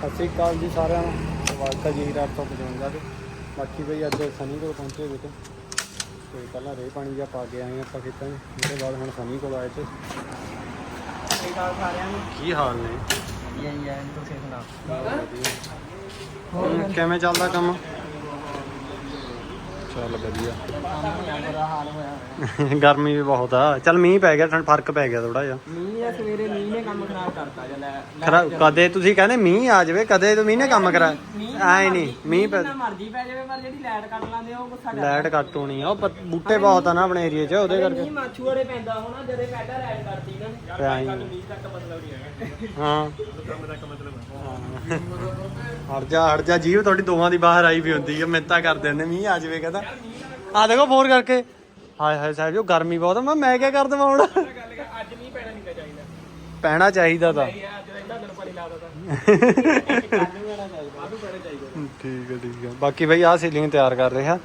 ਸਤਿ ਸ਼੍ਰੀ ਅਕਾਲ ਜੀ ਸਾਰਿਆਂ ਨੂੰ। ਹੈ ਜੀ ਹੀਰਾ ਤੋਂ ਪਹੁੰਚਾਉਂਦਾ ਤੇ। ਬਾਕੀ ਬਈ ਅੱਜ ਸਨੀ ਕੋਲ ਪਹੁੰਚੇ ਹੋਏ ਤੇ ਤੇ ਪਹਿਲਾਂ ਰੇ ਪਾਣੀ ਜਿਹਾ ਪਾ ਕੇ ਆਏ ਆਪਾਂ ਖੇਤਾਂ 'ਚ। ਉਹਦੇ ਬਾਅਦ ਹੁਣ ਸਨੀ ਕੋਲ ਆਏ ਤੇ। ਸਹੀ ਗੱਲ ਸਾਰਿਆਂ ਨੂੰ ਕੀ ਹਾਲ ਨੇ? ਵਧੀਆ ਹੀ ਹੈ ਤੁਸੀਂ ਸੁਣਾ ਹੁਣ ਕਿਵੇਂ ਚੱਲਦਾ ਕੰਮ? ਚੱਲ ਵਧੀਆ। ਗਰਮੀ ਵੀ ਬਹੁਤ ਆ। ਚੱਲ ਮੀਂਹ ਪੈ ਗਿਆ ਠੰਡ ਫ਼ਰਕ ਪੈ ਗਿਆ ਥੋੜਾ ਜਿਹਾ। ਮੀਂਹ ਆ ਸਵੇਰੇ ਮੀਂਹ ਨੇ ਕੰਮ ਖਰਾਬ ਕਰਤਾ ਜਾਂ ਲੈ ਖਰਾ ਕਦੇ ਤੁਸੀਂ ਕਹਿੰਦੇ ਮੀਂਹ ਆ ਜਾਵੇ ਕਦੇ ਤਾਂ ਮੀਂਹ ਨੇ ਕੰਮ ਕਰਾ ਐ ਨਹੀਂ ਮੀਂਹ ਪੈ ਜਿੰਨਾ ਮਰਜ਼ੀ ਪੈ ਜਾਵੇ ਪਰ ਜਿਹੜੀ ਲਾਈਟ ਕੱਟ ਲਾਂਦੇ ਉਹ ਸਾਡਾ ਲਾਈਟ ਘੱਟ ਹੋਣੀ ਆ। ਉਹ ਬੂਟੇ ਬਹੁਤ ਆ ਨਾ ਆਪਣੇ ਏਰੀਏ 'ਚ ਉਹਦੇ ਕਰਕੇ। ਮੀਂਹ ਮਾਛੂੜੇ ਪੈਂਦਾ ਹੋਣਾ ਜਦੇ ਪਹਿਲਾਂ ਲਾਈਟ ਕੱਟਦੀ ਨਾ। ਹੀ। ਮੀਂਹ ਤੱਕ ਮਤਲਬ ਨਹੀਂ ਹੈਗਾ। ਹਾਂ। ਹਟ ਜਾ ਹਟ ਜਾ। ਜੀਵ ਤੁਹਾਡੀ ਦੋਵਾਂ ਦੀ ਬਾਹਰ ਆਈ ਵੀ ਹੁੰਦੀ ਹੈ ਮਿੰਤਾ ਕਰਦੇ ਨੇ ਮੀਂਹ ਆ ਜਾਵੇ ਕਹਿੰਦਾ। ਆ ਦੇਖੋ ਫੋਨ ਕਰਕੇ। ਹਾਏ ਹਾਏ ਸਾਹਿਬ ਜੋ ਗਰਮੀ ਬਹੁਤ ਮੈਂ ਮੈਂ ਕੀ ਕਰ ਦਵਾਂ ਹੁਣ? ਅੱਜ ਮੀਂਹ ਪੈਣਾ ਨਹੀਂ ਚਾਹੀਦਾ ਪੈਣਾ ਚਾਹੀਦਾ ਤਾਂ। ਠੀਕ ਹੈ ਠੀਕ ਹੈ ਬਾਕੀ ਬਈ ਆਹ ਸੀਲਿੰਗ ਤਿਆਰ ਕਰ ਰਿਹਾ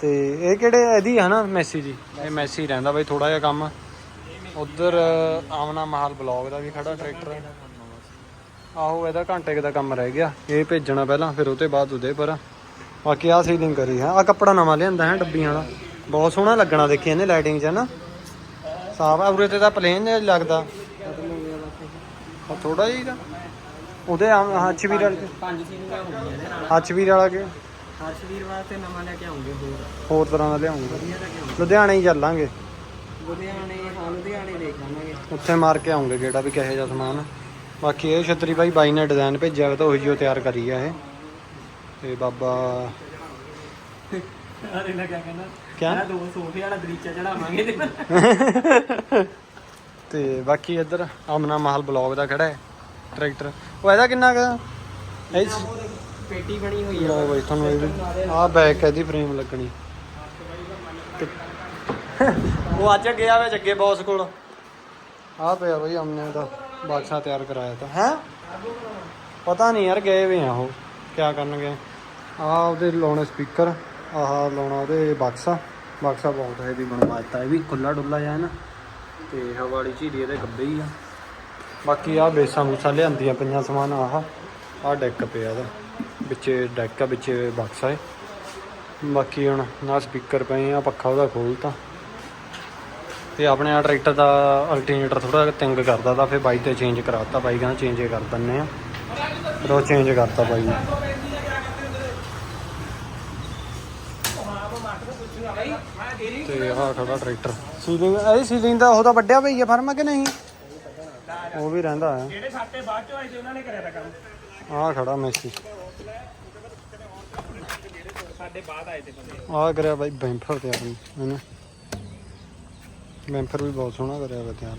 ਤੇ ਇਹ ਕਿਹੜੇ ਇਹਦੀ ਹੈ ਨਾ ਮੈਸੀ ਜੀ। ਇਹ ਮੈਸੀ ਰਹਿੰਦਾ ਬਈ ਥੋੜਾ ਜਿਹਾ ਕੰਮ। ਉਧਰ ਆਮਨਾ ਮਹਾਲ ਬਲੌਗ ਦਾ ਵੀ ਖੜਾ, ਟਰੈਕਟਰ। ਆਹੋ ਇਹਦਾ ਘੰਟੇ ਦਾ ਕੰਮ ਰਹਿ ਗਿਆ। ਇਹ ਭੇਜਣਾ ਪਹਿਲਾਂ ਫਿਰ ਉਹਦੇ ਬਾਅਦ ਉਹਦੇ ਪਰ। ਬਾਕੀ ਆਹ ਸੀਲਿੰਗ ਕਰੀ ਹੈ। ਆ ਕੱਪੜਾ ਨਵਾਂ ਲਿਆਂਦਾ ਹੈ ਡੱਬੀਆਂ ਵਾਲਾ। ਬਹੁਤ ਸੋਹਣਾ ਲੱਗਣਾ ਦੇਖੀ ਇਹਨੇ ਲਾਈਟਿੰਗ 'ਚ ਨਾ? ਸਾਫ਼ ਆ ਉਰੇ ਤੇ ਤਾਂ ਪਲੇਨ ਜਿਹਾ ਲੱਗਦਾ। ਥੋੜਾ ਜਿਹਾ ਉਹਦੇ ਹੱਚਵੀਰ ਵਾਲੇ ਪੰਜ ਸੀਨੀਆਂ ਹੁੰਦੀਆਂ ਇਹਦੇ ਨਾਲ। ਹੱਚਵੀਰ ਵਾਲਾ ਕੇ ਹਰਸ਼ਵੀਰ ਵਾਸਤੇ ਨਵਾਂ ਲੈ ਕੇ ਆਉਂਗੇ ਹੋਰ। ਹੋਰ ਤਰ੍ਹਾਂ ਦਾ ਲਿਆਉਂਗਾ। ਲੁਧਿਆਣੇ ਹੀ ਚੱਲਾਂਗੇ। ਲੁਧਿਆਣੇ ਹਾਂ ਲੁਧਿਆਣੇ ਦੇਖ ਲਾਂਗੇ ਉੱਥੇ ਮਾਰ ਕੇ ਆਉਂਗੇ ਕਿਹੜਾ ਵੀ ਕਹੇ ਜਾ ਸਮਾਨ। ਬਾਕੀ ਇਹ ਛਤਰੀ ਬਾਈ ਬਾਈ ਨੇ ਡਿਜ਼ਾਈਨ ਭੇਜਿਆ ਵਾ ਤਾਂ ਉਹੀ ਜੋ ਤਿਆਰ ਕਰੀ ਆ ਇਹ। ਤੇ ਬਾਬਾ ਅਰੇ ਨਾ ਕਿਆ ਕਹਿੰਦਾ ਕਿਆ? ਦੋ ਸੋਫੇ ਵਾਲਾ ਦਰੀਚਾ ਚੜਾਵਾਂਗੇ ਤੇ। ਤੇ ਬਾਕੀ ਇੱਧਰ ਆਮਨਾ ਮਹਲ ਬਲੌਗ ਦਾ ਖੜਾ ਹੈ ਟਰੈਕਟਰ। ਉਹ ਇਹਦਾ ਕਿੰਨਾ ਕੁ? ਇਹ ਪੇਟੀ ਬਣੀ ਹੋਈ ਲਓ ਬਾਈ ਤੁਹਾਨੂੰ ਇਹ ਵੀ ਆਹ ਬੈਕ ਇਹਦੀ ਫਰੇਮ ਲੱਗਣੀ। ਤੇ- ਉਹ ਅੱਜ ਗਿਆ ਵੇ ਜੱਗੇ ਬੌਸ ਕੋਲ। ਆਹ ਪਿਆ ਬਾਈ ਆਮਨੇ ਦਾ। ਬਾਕਸਾ ਤਿਆਰ ਕਰਾਇਆ ਤਾਂ। ਹੈ? ਪਤਾ ਨਹੀਂ ਯਾਰ ਗਏ ਵੇ ਆ ਉਹ ਕਿਆ ਕਰਨਗੇ। ਆਹ ਉਹਦੇ ਲਾਉਣੇ ਸਪੀਕਰ ਆਹ ਲਾਉਣਾ ਉਹਦੇ ਬਾਕਸਾ। ਬਾਕਸਾ ਬਹੁਤ ਹੈ ਵੀ ਬਣਵਾ ਦਿੱਤਾ ਇਹ ਵੀ ਖੁੱਲਾ ਡੁੱਲਾ ਹੈ ਨਾ। ਤੇ ਹਵਾ ਵਾਲੀ ਝੀੜੀ ਇਹਦੇ ਗੱਬੇ ਹੀ ਆ। ਬਾਕੀ ਆਹ ਬੇਸਾਂ ਬੂਸਾਂ ਲਿਆਂਦੀਆਂ ਪਈਆਂ ਸਮਾਨ ਆਹ ਆਹ ਡੈਕ ਪਿਆ ਇਹਦਾ। ਵਿੱਚੇ ਡੈਕ ਆ ਵਿੱਚੇ ਬਾਕਸਾ ਹੈ ਬਾਕੀ ਹੁਣ ਨਾ ਸਪੀਕਰ ਪਏ ਆ ਪੱਖਾ ਉਹਦਾ ਖੋਲਤਾ। ਤੇ ਆਪਣੇ ਆ ਟਰੈਕਟਰ ਦਾ ਅਲਟਰਨੇਟਰ ਥੋੜਾ ਤੰਗ ਕਰਦਾ ਤਾਂ ਫਿਰ ਬਾਈ ਤੇ ਚੇਂਜ ਕਰਾਤਾ ਬਾਈ ਕਹਿੰਦਾ ਚੇਂਜ ਕਰ ਦਿੰਨੇ ਆ। ਫਿਰ ਉਹ ਚੇਂਜ ਕਰਤਾ ਬਾਈ ਨੇ। ਤੇ ਆਹ ਖੜਾ ਟਰੈਕਟਰ। ਸੀਲਿੰਗ ਇਹ ਸੀਲਿੰਗ ਦਾ ਉਹਦਾ ਵੱਡਿਆ ਪਈ ਆ ਫਰਮਾ ਕਿ ਨਹੀਂ? ਉਹ ਵੀ ਰਹਿੰਦਾ ਹੈ ਜਿਹੜੇ ਸਾਟੇ ਬਾਅਦ ਚੋਂ ਆਏ ਸੀ ਉਹਨਾਂ ਨੇ ਕਰਿਆ ਤਾਂ ਕੰਮ। ਆਹ ਖੜਾ ਮੈਸੀ ਸਾਡੇ ਬਾਅਦ ਆਏ ਤੇ ਬੰਦੇ। ਆਹ ਕਰਿਆ ਬਾਈ ਬੈਂਫਰ ਤੇ ਆਪਣੀ ਇਹਨੇ ਬੈਂਫਰ ਵੀ ਬਹੁਤ ਸੋਹਣਾ ਕਰਿਆ ਵਾ ਤਿਆਰ।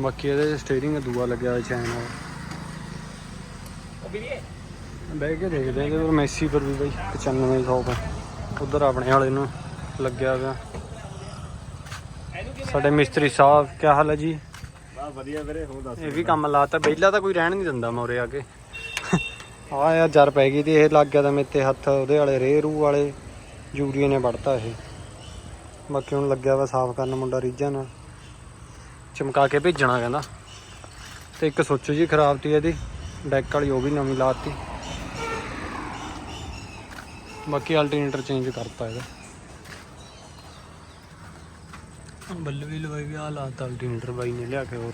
ਬਾਕੀ ਇਹਦੇ ਸਟੀਅਰਿੰਗ ਦੂਆ ਲੱਗਿਆ ਹੋਇਆ ਚੈਨ ਵੀਰੇ ਬਹਿ ਕੇ ਦੇਖਦੇ ਆ ਪਰ ਮੈਸੀ ਪਰ ਵੀ ਬਾਈ 9500 ਪਰ। ਉਧਰ ਆਪਣੇ ਵਾਲੇ ਨੂੰ ਲੱਗਿਆ ਹੋਇਆ। ਸਾਡੇ ਮਿਸਤਰੀ ਸਾਹਿਬ ਕੀ ਹਾਲ ਹੈ ਜੀ? ਬਾ ਵਧੀਆ ਵੀਰੇ ਹੋਰ ਦੱਸ ਇਹ ਵੀ ਕੰਮ ਲਾਤਾ ਪਹਿਲਾਂ ਤਾਂ ਕੋਈ ਰਹਿਣ ਨਹੀਂ ਦਿੰਦਾ ਮੋਰੇ ਆ ਕੇ। ਆ ਯਾਰ ਜਰ ਪੈ ਗਈ ਤੇ ਇਹ ਲੱਗ ਗਿਆ ਤਾਂ ਮੇਤੇ ਹੱਥ ਉਹਦੇ ਵਾਲੇ ਰੇ ਰੂ ਵਾਲੇ ਜੂਰੀਏ ਨੇ ਵੜਤਾ ਇਹ। ਬਾਕੀ ਹੁਣ ਲੱਗਿਆ ਵਾ ਸਾਫ਼ ਕਰਨ ਮੁੰਡਾ ਨਾਲ। ਚਮਕਾ ਕੇ ਭੇਜਣਾ ਕਹਿੰਦਾ। ਤੇ ਇੱਕ ਸੁੱਚ ਜੀ ਖਰਾਬ ਤੀ ਇਹਦੀ ਡੈਕ ਵਾਲੀ ਉਹ ਵੀ ਨਵੀਂ ਲਾਤੀ। ਬਾਕੀ ਅਲਟਰਨੇਟਰ ਚੇਂਜ ਕਰਤਾ ਇਹਦਾ। ਬੱਲ ਵੀ ਲਵਾਈ ਵੀ ਆ ਲਾਤਾ ਅਲਟਰਨੇਟਰ ਬਾਈ ਨੇ ਲਿਆ ਕੇ ਹੋਰ।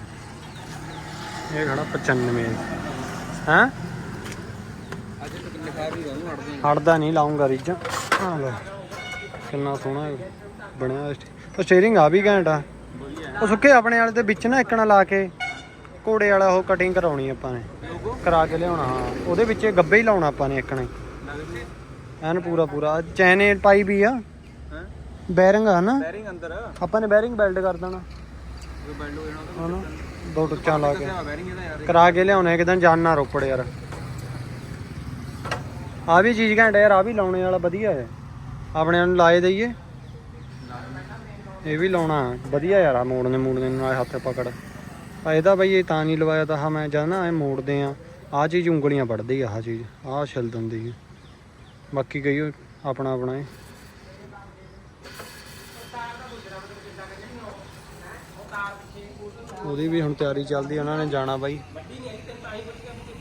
ਇਹ ਖੜਾ 95 ਹੈ? ਅੱਜ ਤੱਕ ਲਿਖਾ ਵੀ ਰਹੂੰ ਹਟਦੇ ਨਹੀਂ। ਲਾਉਂਗਾ ਰੀਜਾਂ ਆ ਲੋ ਕਿੰਨਾ ਸੋਹਣਾ ਇਹ। ਬਣਿਆ ਉਹ ਸਟੀਅਰਿੰਗ ਆ ਵੀ ਘੈਂਟ ਆ। ਉਹ ਸੁੱਕੇ ਆਪਣੇ ਵਾਲੇ ਦੇ ਵਿੱਚ ਨਾ ਇੱਕਣਾ ਲਾ ਕੇ ਘੋੜੇ ਵਾਲਾ ਉਹ ਕਟਿੰਗ ਕਰਾਉਣੀ ਆਪਾਂ ਨੇ। ਕਰਾ ਕੇ ਲਿਆਉਣਾ ਹਾਂ। ਉਹਦੇ ਵਿੱਚ ਗੱਬੇ ਹੀ ਲਾਉਣਾ ਆਪਾਂ ਨੇ ਇੱਕਣੇ ਐਨ ਪੂਰਾ ਪੂਰਾ। ਚੈਨੇ ਪਾਈ ਵੀ ਆ। ਬੈਰਿੰਗ ਆ ਨਾ। ਬੈਰਿੰਗ ਅੰਦਰ ਆਪਾਂ ਨੇ ਬੈਰਿੰਗ ਬਿਲਡ ਕਰ ਦੇਣਾ। ਹਨਾ? ਦੋ ਟੁੱਚਾਂ ਲਾ ਕੇ। ਕਰਾ ਕੇ ਲਿਆਉਣੇ ਇੱਕ ਦਿਨ ਜਾਣਾ ਰੋਪੜ ਯਾਰ। ਆ ਵੀ ਚੀਜ਼ ਘੈਂਟ ਯਾਰ ਆ ਵੀ ਲਾਉਣੇ ਵਾਲਾ ਵਧੀਆ ਹੈ ਆਪਣੇ ਨੂੰ ਲਾਏ ਦਈਏ। ਇਹ ਵੀ ਲਾਉਣਾ। ਵਧੀਆ ਯਾਰ ਆ ਮੋੜਨੇ ਮੋੜਨੇ ਨਾਲ ਹੱਥ ਪਕੜ। ਆ ਇਹਦਾ ਬਈ ਇਹ ਤਾਂ ਨਹੀਂ ਲਵਾਇਆ ਤਾਂ ਮੈਂ ਜਦ ਨਾ ਇਹ ਮੋੜਦੇ ਆ ਆ ਚੀਜ਼ ਉਂਗਲੀਆਂ ਵੱਢਦੀ ਆ, ਆਹ ਚੀਜ਼, ਆਹ ਛਿਲ ਦਿੰਦੀ ਹੈ ਬਾਕੀ ਕਈ ਆਪਣਾ ਆਪਣਾ ਹੈ ਉਹਦੀ ਵੀ ਹੁਣ ਤਿਆਰੀ ਚੱਲਦੀ ਉਹਨਾਂ ਨੇ ਜਾਣਾ ਬਾਈ।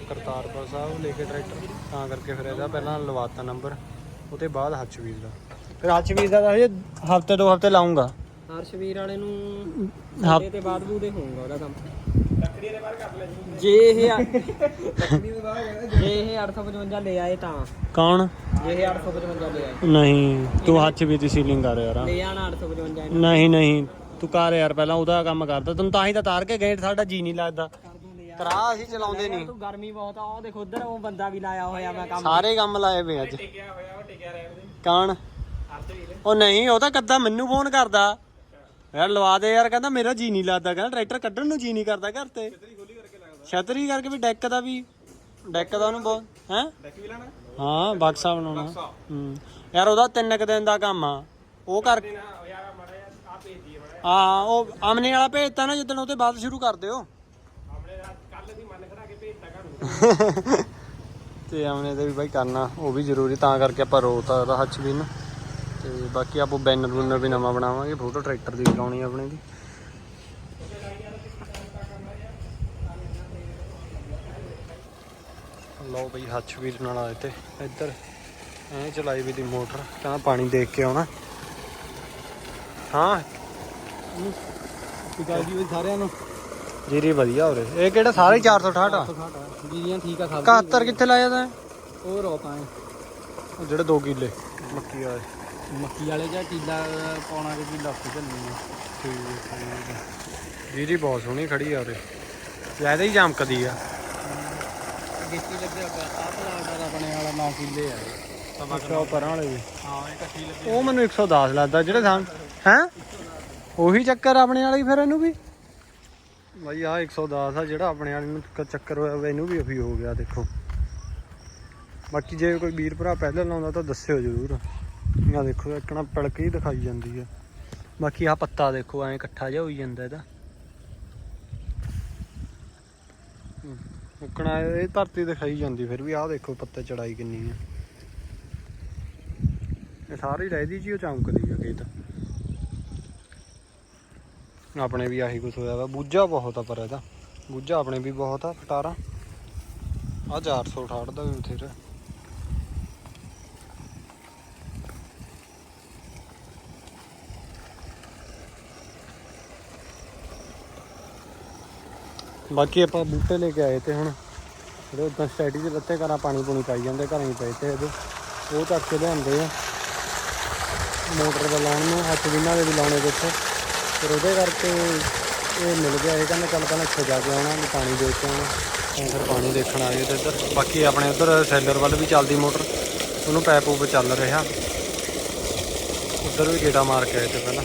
ਕਰਤਾਰਪੁਰ ਸਾਹਿਬ ਲੈ ਕੇ ਟਰੈਕਟਰ। ਤਾਂ ਕਰਕੇ ਫਿਰ ਇਹਦਾ ਪਹਿਲਾਂ ਲਵਾਤਾ ਨੰਬਰ ਉਹਦੇ ਬਾਅਦ ਹੱਚਵੀਰ ਦਾ। ਫਿਰ ਹੱਚਵੀਰ ਦਾ ਤਾਂ ਹਜੇ ਹਫ਼ਤੇ ਦੋ ਹਫ਼ਤੇ ਲਾਉਂਗਾ। ਹਰਸ਼ਵੀਰ ਵਾਲੇ ਨੂੰ। ਹਫ਼ਤੇ ਤੇ ਬਾਅਦ ਬੂਦੇ ਹੋਊਗਾ ਉਹਦਾ ਕੰਮ। ਲੱਕੜੀ ਦੇ ਬਾਹਰ ਕੱਟ ਲੈ ਜੇ ਇਹ ਲੱਕੜੀ ਦੇ ਬਾਹਰ ਜੇ ਇਹ 855 ਲੈ ਆਏ ਤਾਂ। ਕੌਣ? ਜੇ ਇਹ 855 ਲੈ ਆਏ। ਨਹੀਂ ਤੂੰ ਹੱਚਵੀਰ ਦੀ ਸੀਲਿੰਗ ਕਰ ਯਾਰ। ਲੈ ਆਣਾ 855 ਇਹਨੂੰ। ਨਹੀਂ ਨਹੀਂ ਤੂੰ ਕਰ ਯਾਰ ਪਹਿਲਾਂ ਉਹਦਾ ਕੰਮ ਕਰਦਾ। ਤੈਨੂੰ ਤਾਂ ਹੀ ਤਾਂ ਤਾਰ ਕੇ ਗਏ ਸਾਡਾ ਜੀ ਨਹੀਂ ਲੱਗਦਾ। ਕਰ ਦੂੰ ਲੈ ਤਰਾ ਅਸੀਂ ਚਲਾਉਂਦੇ ਨਹੀਂ। ਤੂੰ ਗਰਮੀ ਬਹੁਤ ਆ ਉਹ ਦੇਖ ਉਧਰ ਉਹ ਬੰਦਾ ਵੀ ਲਾਇਆ ਹੋਇਆ ਮੈਂ ਕੰਮ। ਸਾਰੇ ਕੰਮ ਲਾਏ ਪਏ ਅੱਜ। ਟਿਕਿਆ ਹੋਇਆ ਉਹ ਟਿਕਿਆ ਰਹਿਣ ਦੇ। ਕੌਣ? ਹਰਸ਼ਵੀਰ ਉਹ ਨਹੀਂ, ਉਹ ਤਾਂ ਕੱਦਾ ਮੈਨੂੰ ਫੋਨ ਕਰਦਾ। ਯਾਰ ਲਵਾ ਦੇ ਯਾਰ, ਕਹਿੰਦਾ ਮੇਰਾ ਜੀ ਨਹੀਂ ਲੱਗਦਾ। ਕਹਿੰਦਾ ਟਰੈਕਟਰ ਕੱਢਣ ਨੂੰ ਜੀ ਨਹੀਂ ਕਰਦਾ ਘਰ ਤੇ। ਛਤਰੀ ਕਰਕੇ ਵੀ ਡੈਕ ਦਾ ਵੀ, ਡੈਕ ਦਾ ਉਹਨੂੰ ਬਹੁਤ, ਹੈ? ਡੈਕ ਵੀ ਲਾਣਾ ਹਾਂ ਬਕਸਾ ਬਣਾਉਣਾ ਹੂੰ। ਯਾਰ ਉਹਦਾ ਤਿੰਨ ਕੁ ਦਿਨ ਦਾ ਕੰਮ ਆ। ਉਹ ਕਰ ਹਾਂ, ਉਹ ਆਮਨੇ ਵਾਲਾ ਭੇਜਤਾ ਨਾ ਜਿੱਦਣ ਉਹਦੇ ਬਾਅਦ ਸ਼ੁਰੂ ਕਰ ਦਿਓ। ਆਪਣੇ ਤੇ ਆਮਨੇ ਦੇ ਵੀ ਬਾਈ ਕਰਨਾ, ਉਹ ਵੀ ਜ਼ਰੂਰੀ, ਤਾਂ ਕਰਕੇ ਆਪਾਂ ਰੋਤਾ ਉਹਦਾ ਹੱਥ ਵੀ ਨੂੰ। ਤੇ ਬਾਕੀ ਆਪੋ ਬੈਨਰ ਬੁਨਰ ਵੀ ਨਵਾਂ ਬਣਾਵਾਂਗੇ ਫੋਟੋ ਟਰੈਕਟਰ ਦੀ ਲਾਉਣੀ ਆ ਆਪਣੇ ਦੀ। ਲਓ ਬਈ ਹੱਚ ਵੀਰ ਨਾਲ ਆਏ ਤੇ ਇੱਧਰ। ਐ ਚਲਾਈ ਵੀ ਦੀ ਮੋਟਰ ਕਹਿੰਦਾ ਪਾਣੀ ਦੇਖ ਕੇ ਆਉਣਾ। ਹਾਂ। ਟਿਕਾ ਜੀ ਸਾਰਿਆਂ ਨੂੰ। ਜੀਰੀ ਵਧੀਆ ਹੋ ਰਹੇ ਇਹ ਕਿਹੜਾ ਸਾਰੇ 468 ਆ? ਜੀਰੀਆਂ ਠੀਕ ਆ ਸਭ 71 ਕਿੱਥੇ ਲਾਇਆ ਤਾਂ? ਉਹ ਉਹ ਜਿਹੜੇ 2 ਕਿੱਲੇ ਮੱਕੀ ਵਾਲੇ। ਮੱਕੀ ਵਾਲੇ ਜਾਂ ਟੀਲਾ ਪਾਉਣਾ ਕਿ ਟੀਲਾ ਚੱਲਣੀ ਆ ਠੀਕ ਹੈ ਜੀਰੀ ਬਹੁਤ ਸੋਹਣੀ ਖੜੀ ਆ ਉਰੇ। ਜ਼ਿਆਦਾ ਹੀ ਚਮਕਦੀ ਆ। ਗੇਤੀ ਲੱਗਿਆ ਆਪ ਲੱਗਦਾ ਆਪਣੇ ਵਾਲਾ 9 ਕਿੱਲੇ ਆ। ਅੱਛਾ ਪਰਾਂ ਵਾਲੇ ਵੀ। ਹਾਂ ਇਹ ਇਕੱਠੀ ਲੱਗੀ ਉਹ ਮੈਨੂੰ 110 ਲੱਗਦਾ ਜਿਹੜੇ ਸਾਂ ਹੈ? ਉਹੀ ਚੱਕਰ ਆਪਣੇ ਵਾਲੀ ਫਿਰ ਇਹਨੂੰ ਵੀ? ਬਾਈ ਆ 110 ਆ ਜਿਹੜਾ ਆਪਣੇ ਵਾਲੀ ਨੂੰ ਚੱਕਰ ਹੋਇਆ ਵਾ ਇਹਨੂੰ ਵੀ ਉਹੀ ਹੋ ਗਿਆ ਦੇਖੋ। ਬਾਕੀ ਜੇ ਕੋਈ ਵੀਰ ਭਰਾ ਪਹਿਲਾਂ ਲਾਉਂਦਾ ਤਾਂ ਦੱਸਿਓ ਜ਼ਰੂਰ। ਆ ਦੇਖੋ ਇੱਕਣਾ ਪੜਕ ਹੀ ਦਿਖਾਈ ਜਾਂਦੀ ਆ। ਬਾਕੀ ਆ ਪੱਤਾ ਦੇਖੋ, ਐ ਇਕੱਠਾ ਜਿਹਾ ਹੋਈ ਜਾਂਦਾ ਇਹਦਾ। ਉੱਕਣਾ ਇਹ ਧਰਤੀ ਦਿਖਾਈ ਜਾਂਦੀ, ਫਿਰ ਵੀ ਆਹ ਦੇਖੋ ਪੱਤੇ ਚੜਾਈ ਕਿੰਨੀ ਆ। ਇਹ ਸਾਰੀ ਰਹਿਦੀ ਜੀ, ਉਹ ਚਮਕਦੀ ਆ ਖੇਤ। ਆਪਣੇ ਵੀ ਆਹੀ ਕੁਝ ਹੋਇਆ ਵਾ, ਬੂਝਾ ਬਹੁਤ ਆ ਪਰ ਇਹਦਾ। ਬੂਝਾ ਆਪਣੇ ਵੀ ਬਹੁਤ ਆ, ਫਟਾਰਾ। ਆ 468 ਦਾ ਵੀ ਬਥੇਰਾ ਬਾਕੀ ਆਪਾਂ ਬੂਟੇ ਲੈ ਕੇ ਆਏ ਤੇ ਹੁਣ ਜਿਹੜੇ ਉਦਾਂ ਸਟੈਡੀ ਦੇ ਲੱਤੇ ਘਰਾਂ ਪਾਣੀ ਪੂਣੀ ਪਾਈ ਜਾਂਦੇ, ਘਰਾਂ ਹੀ ਪਏ ਤੇ ਇਹਦੇ। ਉਹ ਚੱਕ ਕੇ ਲਿਆਂਦੇ ਆ। ਮੋਟਰ ਦਾ ਲਾਉਣ ਨੂੰ, ਹੱਥ ਜਿੰਨਾਂ ਦੇ ਵੀ ਲਾਉਣੇ ਵਿੱਚ ਫਿਰ ਉਹਦੇ ਕਰਕੇ ਇਹ ਮਿਲ ਗਿਆ, ਇਹ ਕਹਿੰਦਾ ਚੱਲ ਪਹਿਲਾਂ ਇੱਥੇ ਜਾ ਕੇ ਆਉਣਾ, ਵੀ ਪਾਣੀ ਦੇ ਕੇ ਆਉਣਾ। ਤਾਂ ਫਿਰ ਪਾਣੀ ਦੇਖਣ ਆ ਗਏ ਤੇ ਇੱਧਰ। ਬਾਕੀ ਆਪਣੇ ਉੱਧਰ ਸੈਲਰ ਵੱਲ ਵੀ ਚੱਲਦੀ ਮੋਟਰ। ਉਹਨੂੰ ਪੈਪ ਉਪ ਚੱਲ ਰਿਹਾ। ਉੱਧਰ ਵੀ ਗੇੜਾ ਮਾਰ ਕੇ ਆਏ ਤੇ ਪਹਿਲਾਂ।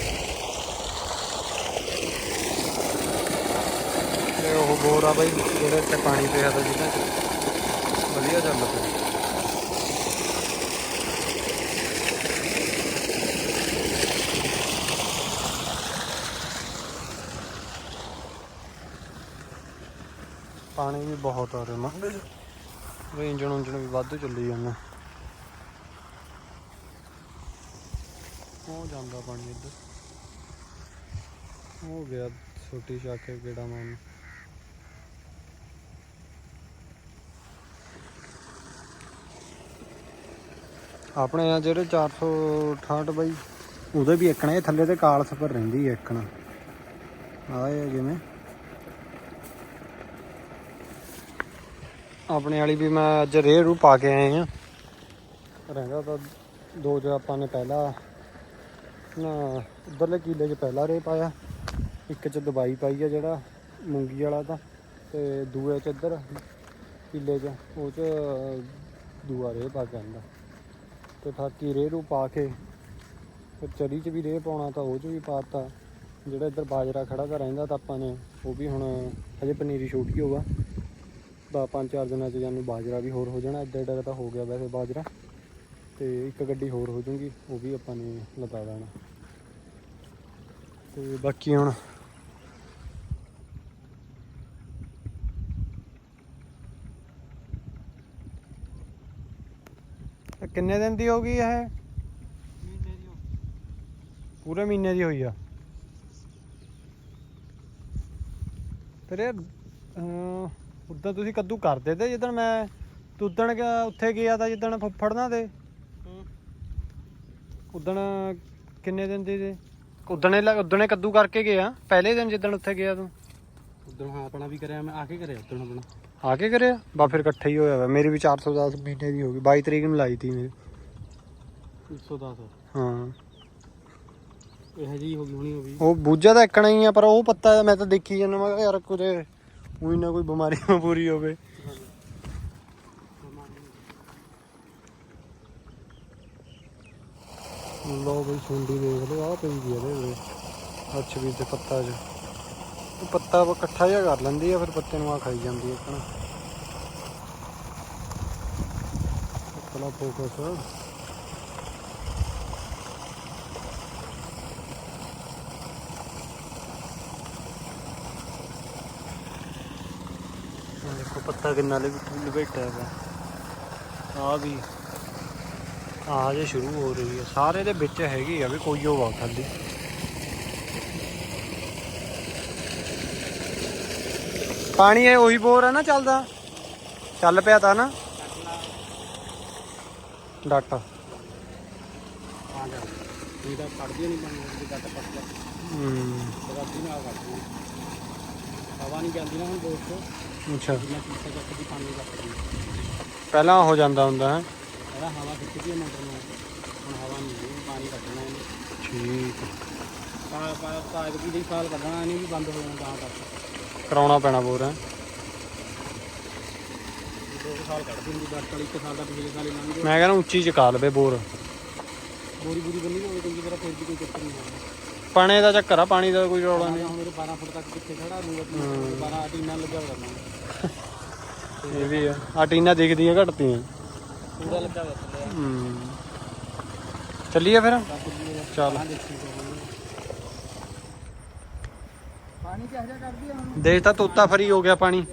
ਤੇ ਉਹ ਬੋਰ ਆ ਬਾਈ, ਜਿਹੜੇ ਇੱਥੇ ਪਾਣੀ ਪਿਆ ਤਾਂ ਜਿਹਨਾਂ 'ਚ। ਵਧੀਆ ਚੱਲ ਪਿਆ ਪਾਣੀ ਵੀ ਬਹੁਤ ਆ ਰਿਹਾ ਮੰਗੇ ਉਹ ਇੰਜਣ ਉਂਜਣ ਵੀ ਵਾਧੂ ਚੱਲੀ ਜਾਂਦਾ। ਉਹ ਜਾਂਦਾ ਪਾਣੀ ਇੱਧਰ। ਹੋ ਗਿਆ ਛੋਟੀ ਚੱਕ ਕੇ ਗੇੜਾ ਮਾਰਨ। ਆਪਣੇ ਆ ਜਿਹੜੇ 468 ਬਾਈ, ਉਹਦੇ ਵੀ ਇੱਕਣਾ ਇਹ ਥੱਲੇ ਤੇ ਕਾਲ ਸਫਰ ਰਹਿੰਦੀ ਹੈ ਇੱਕਣਾ ਆਏ ਜਿਵੇਂ। ਆਪਣੇ ਵਾਲੀ ਵੀ ਮੈਂ ਅੱਜ ਰੇਹ ਰੂ ਪਾ ਕੇ ਆਏ ਆ। ਰਹਿੰਦਾ ਤਾਂ ਦੋ ਜੋ ਆਪਾਂ ਨੇ ਪਹਿਲਾਂ, ਨਾ, ਉਧਰਲੇ ਕੀਲੇ 'ਚ ਪਹਿਲਾ ਰੇਹ ਪਾਇਆ। ਇੱਕ 'ਚ ਦਵਾਈ ਪਾਈ ਆ ਜਿਹੜਾ ਮੂੰਗੀ ਵਾਲਾ ਤਾਂ, ਤੇ ਦੂਏ 'ਚ ਇੱਧਰ ਕੀਲੇ 'ਚ, ਉਹ 'ਚ ਦੂਆ ਰੇਹ ਪਾ ਕੇ ਆਂਦਾ। ਤੇ ਬਾਕੀ ਰੇਹ ਰੂ ਪਾ ਕੇ ਫਿਰ ਚਰੀ 'ਚ ਵੀ ਰੇਹ ਪਾਉਣਾ ਤਾਂ ਉਹ 'ਚ ਵੀ ਪਾਤਾ। ਜਿਹੜਾ ਇੱਧਰ ਬਾਜਰਾ ਖੜਾ ਤਾਂ ਰਹਿੰਦਾ ਤਾਂ ਆਪਾਂ ਨੇ, ਉਹ ਵੀ ਹੁਣ ਹਜੇ ਪਨੀਰੀ ਛੋਟੀ ਹੋਊਗਾ ਤਾਂ ਪੰਜ ਚਾਰ ਦਿਨਾਂ 'ਚ ਜਾਨੂੰ ਬਾਜਰਾ ਵੀ ਹੋਰ ਹੋ ਜਾਣਾ ਇੱਦਾਂ ਇੱਦਾਂ ਤਾਂ ਹੋ ਗਿਆ ਵੈਸੇ ਬਾਜਰਾ। ਤੇ ਇੱਕ ਗੱਡੀ ਹੋਰ ਹੋ ਜੂਗੀ, ਉਹ ਵੀ ਆਪਾਂ ਨੇ ਲਗਾ ਦੇਣਾ ਤੇ ਬਾਕੀ ਹੁਣ ਇਹ ਕਿੰਨੇ ਦਿਨ ਦੀ ਹੋ ਗਈ ਇਹ? ਪੂਰੇ ਮਹੀਨੇ ਦੀ ਹੋਈ ਆ? ਫਿਰ ਇਹ ਉਦੋਂ ਤੁਸੀਂ ਕੱਦੂ ਕਰਦੇ ਤੇ ਜਿੱਦਣ ਮੈਂ ਤੁੱਦਣ ਗਿਆ ਉੱਥੇ ਗਿਆ ਤਾਂ ਜਿੱਦਣ ਫੁੱਫੜਨਾ ਤੇ ਉਦਣ ਕਿੰਨੇ ਦਿਨ ਦੀ ਤੇ ਉਦਣੇ ਉਦਣੇ ਕੱਦੂ ਕਰਕੇ ਗਿਆ? ਪਹਿਲੇ ਦਿਨ ਜਿੱਦਣ ਉੱਥੇ ਗਿਆ ਤੂੰ? ਉਦੋਂ ਹਾਂ ਆਪਣਾ ਵੀ ਕਰਿਆ ਮੈਂ ਆ ਕੇ ਕਰਿਆ ਉਦੋਂ ਆਪਣਾ। ਆ ਕੇ ਕਰਿਆ? ਬਾ ਫਿਰ ਇਕੱਠਾ ਹੀ ਹੋਇਆ ਵਾ। ਮੇਰੀ ਵੀ 410 ਮਹੀਨੇ ਦੀ ਹੋ ਗਈ। 22 ਤਰੀਕ ਨੂੰ ਲਾਈ ਤੀ ਮੇਰੀ। 110 ਹਾਂ। ਇਹ ਜੀ ਹੋ ਗਈ ਹੋਣੀ ਹੋ ਗਈ। ਉਹ ਬੂਝਾ ਤਾਂ ਇੱਕਣਾ ਹੀ ਆ ਪਰ ਉਹ ਪੱਤਾ ਮੈਂ ਤਾਂ ਦੇਖੀ ਜਾਂਦਾ ਮੈਂ ਕਿਹਾ ਯਾਰ ਕੁਝ ਉਹੀ ਨਾ ਕੋਈ ਬਿਮਾਰੀ ਪੂਰੀ ਹੋਵੇ। ਲੋ ਬਈ ਸੁੰਡੀ ਦੇਖ ਲਓ ਆ ਪਈ ਦੀ ਇਹਦੇ ਅੱਛ ਵੀ ਤੇ ਪੱਤਾ ਚ। ਉਹ ਪੱਤਾ ਇਕੱਠਾ ਜਿਹਾ ਕਰ ਲੈਂਦੀ ਆ, ਫਿਰ ਪੱਤੇ ਨੂੰ ਆ ਖਾਈ ਜਾਂਦੀ ਆ ਆਪਣਾ ਪਤਲਾ ਫੋਕਸ ਦੇਖੋ ਪੱਤਾ ਕਿੰਨਾ ਲਪ- ਲਪੇਟਿਆ ਪਿਆ। ਆ ਵੀ ਆ ਜੇ ਸ਼ੁਰੂ ਹੋ ਰਹੀ ਹੈ ਸਾਰੇ ਦੇ ਵਿੱਚ ਹੈਗੀ ਆ ਵੀ ਕੋਈ ਉਹ ਹੋਵਾ ਖਾਲੀ। ਪਾਣੀ ਇਹ ਉਹੀ ਬੋਰ ਹੈ ਨਾ ਚੱਲਦਾ। ਚੱਲ ਪਿਆ ਤਾਂ ਨਾ। ਡੱਟ। ਹਾਂ। ਕੱਢਦੀ ਨਹੀਂ ਪਾਣੀ ਦੀ ਗੱਟ ਪੱਟ ਹੂੰ ਲਗਾਦੀ ਨਾਲ ਕੱਢਦੀ ਹਵਾ ਨਹੀਂ ਜਾਂਦੀ ਨਾ ਹੁਣ ਦੋਸਤੋ ਅੱਛਾ। ਜਿੰਨਾ ਪੀਸਾ ਚੱਕਦੀ ਪਾਣੀ ਕੱਢਦੀ ਪਹਿਲਾਂ ਹੋ ਜਾਂਦਾ ਹੁੰਦਾ ਹੈ। ਇਹਦਾ ਹਵਾ ਖਿੱਚਦੀ ਹੈ ਮੋਟਰ ਨੂੰ ਹੁਣ ਹਵਾ ਨਹੀਂ ਹੈ ਪਾਣੀ ਕੱਢਣਾ ਇਹਨੇ ਠੀਕ। ਸਾਲ ਪਾ ਪਾਇਪ ਦੀ ਸਾਲ ਕੱਢਣਾ, ਇਹਨੇ ਵੀ ਬੰਦ ਹੋ ਜਾਣਾ ਤਾਂ। ਤੱਕ ਕਰਾਉਣਾ ਪੈਣਾ ਬੋਰ ਹੈ ਦੋ ਕੁ ਸਾਲ ਕੱਢਦੀ ਹੁੰਦੀ ਗੱਟ ਵਾਲੀ ਇੱਕ ਸਾਲ ਦਾ ਪਿਛਲੇ ਸਾਲ ਹੀ ਲੰਘ ਗਿਆ ਮੈਂ ਕਹਿੰਦਾ ਉੱਚੀ ਚਕਾ ਲਵੇ ਬੋਰ ਬੋਰੀ। ਬੋਰੀ ਬੰਨੀ ਹੋਵੇ ਚੰਗੀ ਤਰ੍ਹਾਂ ਫਿਰ ਵੀ ਕੋਈ ਚੱਕਰ ਨਹੀਂ ਆਉਂਦਾ ਪਾਣੀ ਦਾ ਚੱਕਰ ਆ ਪਾਣੀ ਦਾ ਕੋਈ ਰੌਲਾ ਨਹੀਂ। ਹੁਣ ਮੇਰੇ 12 ਫੁੱਟ ਤੱਕ ਕਿੱਥੇ ਖੜਾ ਦੂੰਗਾ 12 ਟੀਨਾਂ ਲੱਗਿਆ ਹੋਇਆ ਇਹ ਵੀ ਆ ਆ ਟੀਨਾ ਦਿਖਦੀਆਂ ਘਟਦੀਆਂ। ਪੂਰਾ ਲੱਗਾ ਹੋਇਆ ਥੱਲੇ। ਹੂੰ। ਚੱਲੀਏ ਫਿਰ? ਚੱਲ। ਪਾਣੀ ਕਿਹੋ ਜਿਹਾ ਕਰਦੀ ਆ ਹੁਣ ਦੇਖ ਤਾਂ ਤੋਤਾ ਫਰੀ ਹੋ ਗਿਆ ਪਾਣੀ।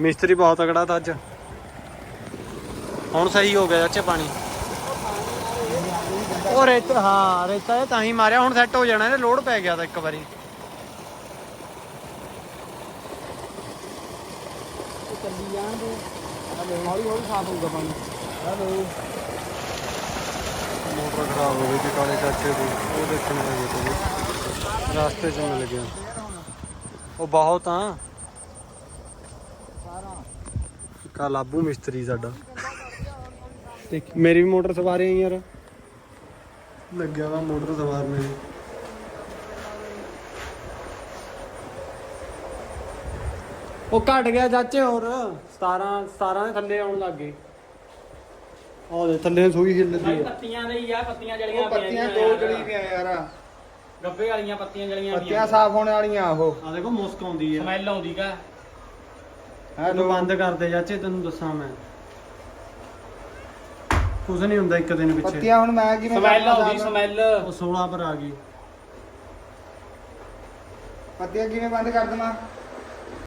ਮਿਸਤਰੀ ਬਹੁਤ ਤਗੜਾ ਤਾਂ ਅੱਜ। ਹੁਣ ਸਹੀ ਹੋ ਗਿਆ ਚਾਚੇ ਪਾਣੀ। ਉਹ ਰੇਤ ਹਾਂ ਰੇਤਾ ਇਹ ਤਾਂ ਹੀ ਮਾਰਿਆ ਹੁਣ ਸੈੱਟ ਹੋ ਜਾਣਾ ਇਹਨੇ ਲੋਡ ਪੈ ਗਿਆ ਤਾਂ ਇੱਕ ਵਾਰੀ। ਇਹ ਚੱਲੀ ਜਾਣ ਦੇ ਹੌਲੀ ਹੌਲੀ ਸਾਫ਼ ਹੋਊਗਾ ਪਾਣੀ। ਹੈਲੋ। ਮੋਟਰ ਖਰਾਬ ਹੋ ਗਈ ਕਾਲੇ ਚਾਚੇ ਦੀ। ਉਹ ਦੇਖਣ ਲੱਗੇ ਤੇ ਰਸਤੇ 'ਚ ਮਿਲ ਗਿਆ। ਉਹ ਬਹੁਤ ਆ। ਕਾ ਲਾਬੂ ਮਿਸਤਰੀ ਸਾਡਾ। ਮੇਰੀ ਵੀ ਮੋਟਰ ਸਵਾਰੇ ਆ ਯਾਰ। ਲੱਗਿਆ ਵਾ ਮੋਟਰ ਸਵਾਰਨੇ ਨੂੰ। ਉਹ ਘਟ ਗਿਆ ਚਾਚੇ ਹੋਰ। 17 17 ਦੇ ਥੱਲੇ ਆਉਣ ਲੱਗ ਗਏ। ਉਹ ਦੇ ਥੱਲੇ ਸੂਈ ਹਿੱਲਦੀ ਆ। ਪੱਤੀਆਂ ਦੇ ਹੀ ਆ ਪੱਤੀਆਂ ਜਲੀਆਂ ਉਹ ਪੱਤੀਆਂ ਦੋ ਜੜੀ ਪਈਆਂ ਯਾਰ। ਗੱਬੇ ਵਾਲੀਆਂ ਪੱਤੀਆਂ ਜਲੀਆਂ ਪੱਤੀਆਂ ਸਾਫ਼ ਹੋਣ ਵਾਲੀਆਂ ਉਹ। ਆ ਦੇਖੋ ਮੁਸਕ ਆਉਂਦੀ ਆ ਸਮੈਲ ਆਉਂਦੀ ਕਾ ਇਹਨੂੰ ਹੈਲੋ। ਬੰਦ ਕਰ ਦੇ ਚਾਚੇ ਤੈਨੂੰ ਦੱਸਾਂ ਮੈਂ। ਕੁਝ ਨਹੀਂ ਹੁੰਦਾ ਇੱਕ ਦਿਨ ਪਿੱਛੇ। ਪੱਤੀਆਂ ਹੁਣ ਮੈਂ ਕਿਵੇਂ ਸਮੈਲ ਆਉਂਦੀ? ਸਮੈਲ। ਉਹ 16 ਪਰ ਆ ਗਈ। ਪੱਤੀਆਂ ਕਿਵੇਂ ਬੰਦ ਕਰ ਦਵਾਂ?